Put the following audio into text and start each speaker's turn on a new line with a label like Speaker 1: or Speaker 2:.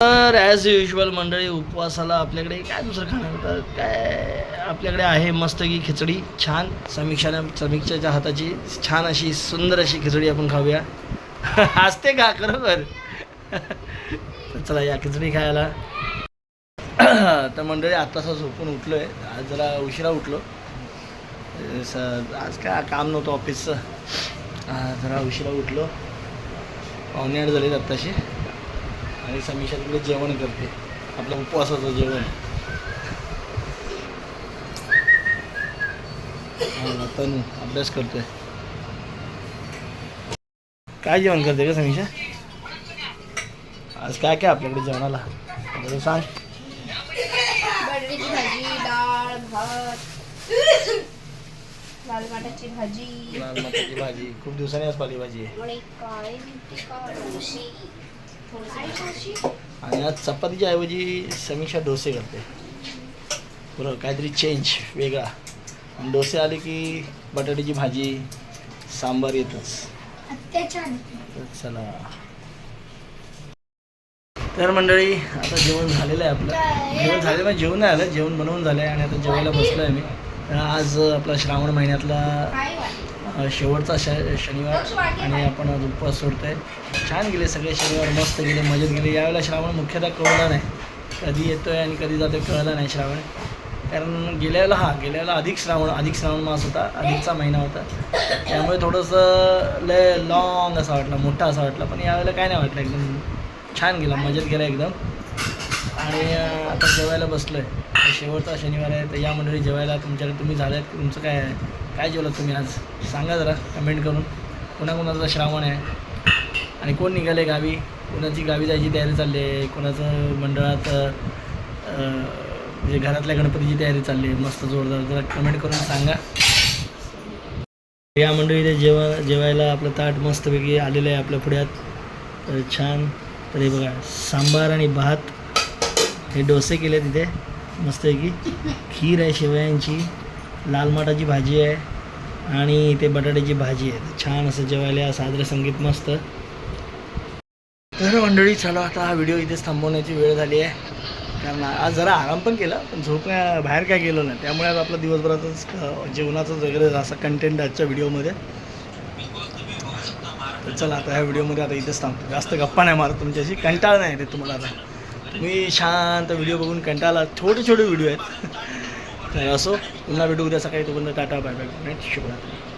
Speaker 1: तर as usual मंडळी उपवासाला आपल्याकडे काय दुसरं खाणं तर काय आपल्याकडे आहे मस्त की खिचडी छान. समीक्षाने समीक्षाच्या हाताची छान अशी सुंदर अशी खिचडी आपण खाऊया. असते का? खरोखर. चला या खिचडी खायला. तर मंडळी आत्तासा झोपून उठलो आहे आज जरा उशिरा उठलो. सर आज काय काम नव्हतं ऑफिसचं जरा उशिरा उठलो. पाहुणे आठ झालेत आत्ताशी. आणि समीक्षा तिकडे जेवण करते. आपलं उपवासाचं जेवण. हा, तनू अभ्यास करतोय काय जेवण करते का समीक्षा? आज काय काय आपल्याकडे जेवणाला? बरं सांग.
Speaker 2: बटाट्याची भाजी डाळ भात. लाल माटाची भाजी.
Speaker 1: लाल मटाची भाजी. खूप दिवसांनी आज पालेभाजी आहे. आणि आज चपातीच्या ऐवजी समीक्षा डोसे करते. बरं काहीतरी चेंज वेगळा. आणि डोसे आले की बटाट्याची भाजी सांबार येतच. चला. तर मंडळी आता जेवण झालेलं आहे आपलं. जेवण झालेलं म्हणजे जेवण नाही आलं जेवण बनवून झालं आहे आणि आता जेवायला बसलो आहे मी तर आज आपला श्रावण महिन्यातला शेवटचा श शनिवार आणि आपण आज उपवास आहे छान गेले सगळे शनिवार मस्त गेले मजेत गेले. यावेळेला श्रावण मुख्यतः कळला नाही. कधी येतो आहे आणि कधी जातोय कळला नाही श्रावण. कारण गेल्याला हा गेल्याला अधिक श्रावण अधिक श्रावण मास होता अधिकचा महिना होता. त्यामुळे थोडंसं लय लॉंग असा वाटला मोठा असा वाटला. पण यावेळेला काय नाही वाटलं एकदम छान गेला मजेत गेला एकदम. आणि आता जेवायला बसलो आहे शेवटचा शनिवार आहे तर या मंडळी जेवायला तुमच्याकडे तुम्ही झाल्यात तुमचं काय आहे? काय जेवलं तुम्ही आज? सांगा जरा कमेंट करून. कुणाकुणाचा श्रावण आहे. आणि कोण निघाले गावी? कुणाची गावी जायची तयारी चालली आहे? कुणाचं मंडळात म्हणजे घरातल्या गणपतीची तयारी चालली आहे? मस्त जोरदार. जरा कमेंट करून सांगा. या मंडळीने जेवा जेवायला आपलं ताट मस्तपैकी आलेलं आहे आपल्या पुढ्यात. तर छान. तर हे बघा सांबार आणि भात. हे डोसे केले तिथे मस्तपैकी. खीर आहे शेवयांची लाल माटाची भाजी आहे आणि ते बटाट्याची भाजी आहे. छान असं जेवायला साजरं संगीत मस्त. तर मंडळी चला आता हा व्हिडिओ इथेच थांबवण्याची वेळ झाली आहे. कारण आज जरा आराम पण केला पण झोपण्या बाहेर काय गेलो नाही. त्यामुळे आज आपला दिवसभरातच जेवणाचाच वगैरे असा कंटेंट आजच्या व्हिडिओमध्ये. तर चला आता ह्या व्हिडिओमध्ये आता इथेच थांबतो. जास्त गप्पा नाही मारत तुमच्याशी कंटाळ नाही ते तुम्हाला आता. तुम्ही शांत व्हिडिओ बघून कंटाळा छोटे छोटे व्हिडिओ आहेत. तर असो पुन्हा भेटू उद्या सकाळी. तोपर्यंत tata bye bye good night शुभरात्री.